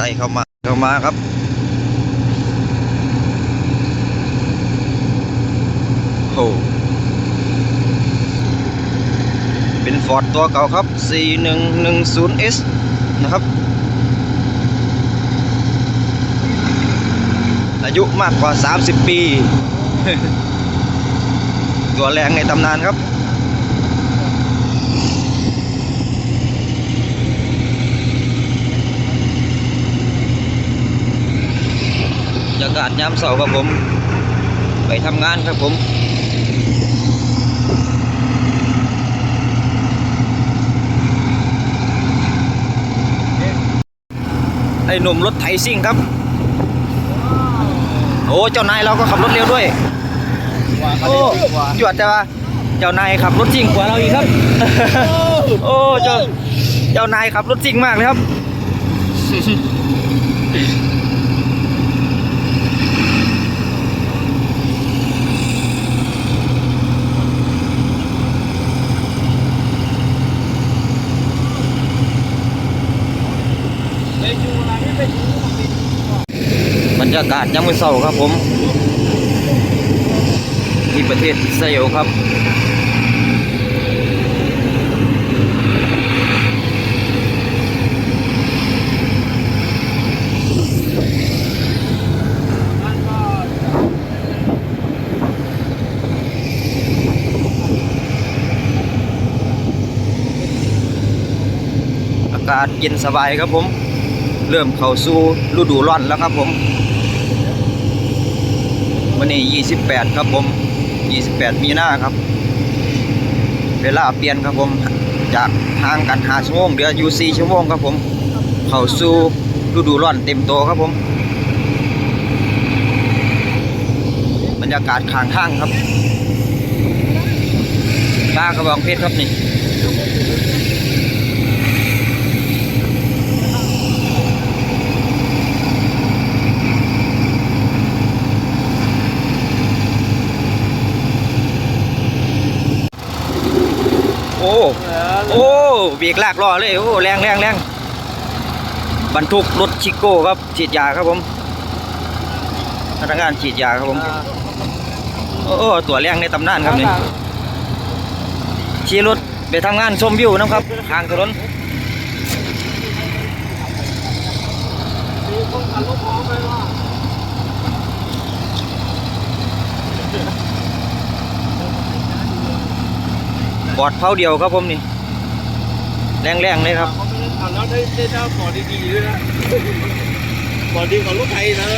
ล้เข้ามาเข้ามาครับโอ้เป็นฟอร์ดตัวเก่าครับ 4110S นะครับ อายุมากกว่า 30 ปี ตัวแรงในตำนานครับ บรรยากาศยามเสาร์ครับผม ไปทำงานครับผมไอ้หนุ่มรถไถซิ่งครับ โอ้เจ้านายเราก็ขับรถเร็วด้วยโอ้จวดแต่ว่าเจ้านายขับรถซิ่งกว่าเราอีกครับ โอ้เจ้าเจ้านายขับรถซิ่งมากเลยครับ บรรยากาศยามมื้อเช้าครับผมที่ประเทศอิสราเอลครับอากาศเย็นสบายครับผม เริ่มเข้าสู่ฤดูร้อนแล้วครับผมวันนี้ 28 ครับผม 28 มีนาครับ เวลาเปลี่ยนครับผม จากทางกัน5ชั่วโมงเหลืออยู่ 4 ชั่วโมงครับผม เข้าสู่ฤดูร้อนเต็มโตวครับผม บรรยากาศข้างทางครับตากระบองเพชรครับนี่ โอ้โอ้เบรกลากล้อเลยโอ้แรงแรงแรงบรรทุกรถชิโก้ครับฉีดยาครับผมพนักงานฉีดยาครับผมโอ้โอ้ตัวแรงในตำนานครับนี่ขี่รถไปทำงานชมวิวนะครับทางถนน บอดเผาเดียวครับผมนี่ แรงๆเลยครับเาได้ทำแล้วได้ได้เจ้าบอดดีๆด้วยนะบอดดีกว่าลูกไทยนะ